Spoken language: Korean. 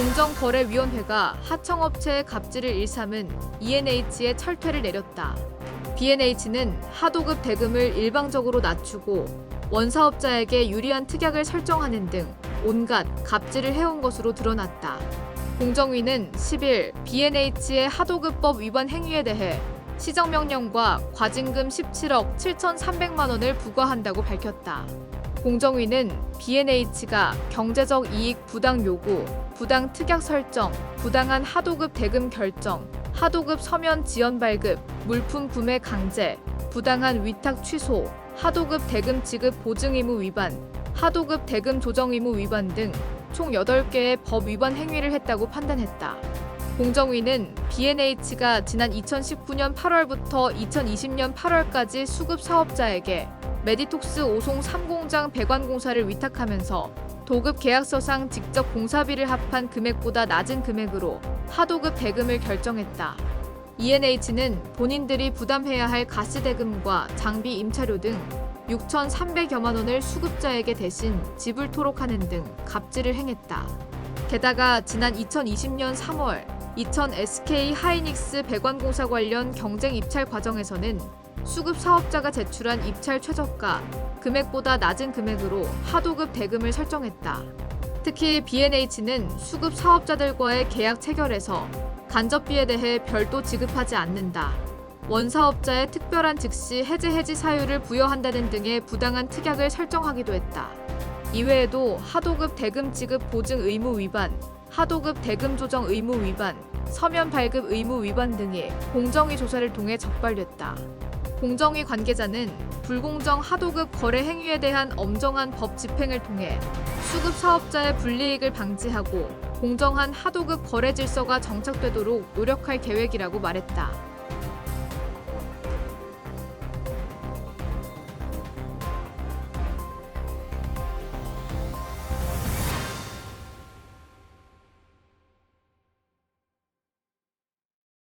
공정거래위원회가 하청업체의 갑질을 일삼은 ENH의 철퇴를 내렸다. B&H는 하도급 대금을 일방적으로 낮추고 원사업자에게 유리한 특약을 설정하는 등 온갖 갑질을 해온 것으로 드러났다. 공정위는 10일 B&H의 하도급법 위반 행위에 대해 시정명령과 과징금 17억 7,300만 원을 부과한다고 밝혔다. 공정위는 B&H가 경제적 이익 부당 요구, 부당 특약 설정, 부당한 하도급 대금 결정, 하도급 서면 지연 발급, 물품 구매 강제, 부당한 위탁 취소, 하도급 대금 지급 보증 의무 위반, 하도급 대금 조정 의무 위반 등 총 8개의 법 위반 행위를 했다고 판단했다. 공정위는 B&H가 지난 2019년 8월부터 2020년 8월까지 수급 사업자에게 메디톡스 오송 3공장 배관 공사를 위탁하면서 도급 계약서상 직접 공사비를 합한 금액보다 낮은 금액으로 하도급 대금을 결정했다. ENH는 본인들이 부담해야 할 가스 대금과 장비 임차료 등 6,300여만 원을 수급자에게 대신 지불토록 하는 등 갑질을 행했다. 게다가 지난 2020년 3월 2000 SK 하이닉스 배관공사 관련 경쟁 입찰 과정에서는 수급 사업자가 제출한 입찰 최저가 금액보다 낮은 금액으로 하도급 대금을 설정했다. 특히 B&H는 수급 사업자들과의 계약 체결에서 간접비에 대해 별도 지급하지 않는다. 원사업자의 특별한 즉시 해제 해지 사유를 부여한다는 등의 부당한 특약을 설정하기도 했다. 이외에도 하도급 대금 지급 보증 의무 위반, 하도급 대금 조정 의무 위반, 서면 발급 의무 위반 등이 공정위 조사를 통해 적발됐다. 공정위 관계자는 불공정 하도급 거래 행위에 대한 엄정한 법 집행을 통해 수급 사업자의 불이익을 방지하고 공정한 하도급 거래 질서가 정착되도록 노력할 계획이라고 말했다.